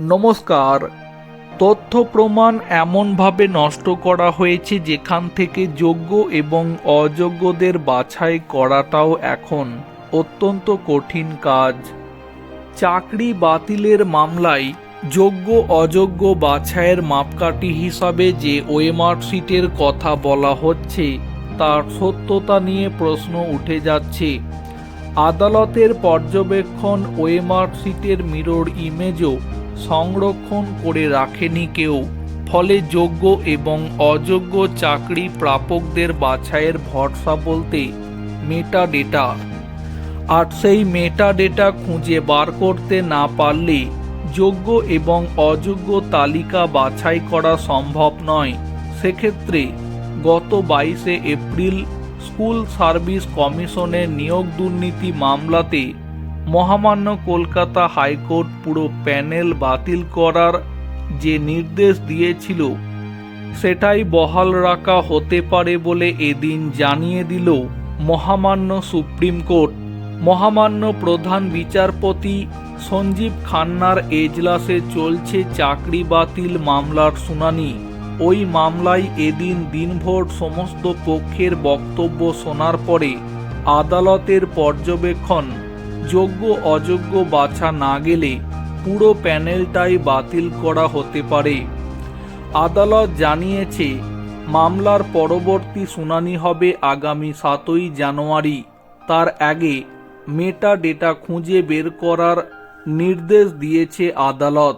নমস্কার। তথ্য প্রমাণ এমনভাবে নষ্ট করা হয়েছে যেখান থেকে যোগ্য এবং অযোগ্যদের বাছাই করাটাও এখন অত্যন্ত কঠিন কাজ। চাকরি বাতিলের মামলায় যোগ্য অযোগ্য বাছাইয়ের মাপকাঠি হিসাবে যে ওয়েমার্ক শিটের কথা বলা হচ্ছে, তার সত্যতা নিয়ে প্রশ্ন উঠে যাচ্ছে। আদালতের পর্যবেক্ষণ ওয়েমার্ক শিটের মিরর ইমেজও সংরক্ষণ করে রাখেনি কেউ, ফলে যোগ্য এবং অযোগ্য চাকরি প্রাপকদের বাছাইয়ের ভরসা বলতে মেটা ডেটা আর সেই মেটা ডেটা খুঁজে বার করতে না পারলে যোগ্য এবং অযোগ্য তালিকা বাছাই করা সম্ভব নয়। সেক্ষেত্রে গত বাইশে এপ্রিল স্কুল সার্ভিস কমিশনের নিয়োগ দুর্নীতি মামলাতে মহামান্য কলকাতা হাইকোর্ট পুরো প্যানেল বাতিল করার যে নির্দেশ দিয়েছিল, সেটাই বহাল রাখা হতে পারে বলে এদিন জানিয়ে দিল মহামান্য সুপ্রিম কোর্ট। মহামান্য প্রধান বিচারপতি সঞ্জীব খান্নার এজলাসে চলছে চাকরি বাতিল মামলার শুনানি। ওই মামলায় এদিন দিনভর সমস্ত পক্ষের বক্তব্য শোনার পরে আদালতের পর্যবেক্ষণ যোগ্য, অযোগ্য বাছা না গেলে পুরো প্যানেলটাই বাতিল করা হতে পারে। আদালত জানিয়েছে, মামলার পরবর্তী শুনানি হবে আগামী সাতই জানুয়ারি। তার আগে মেটা ডেটা খুঁজে বের করার নির্দেশ দিয়েছে আদালত।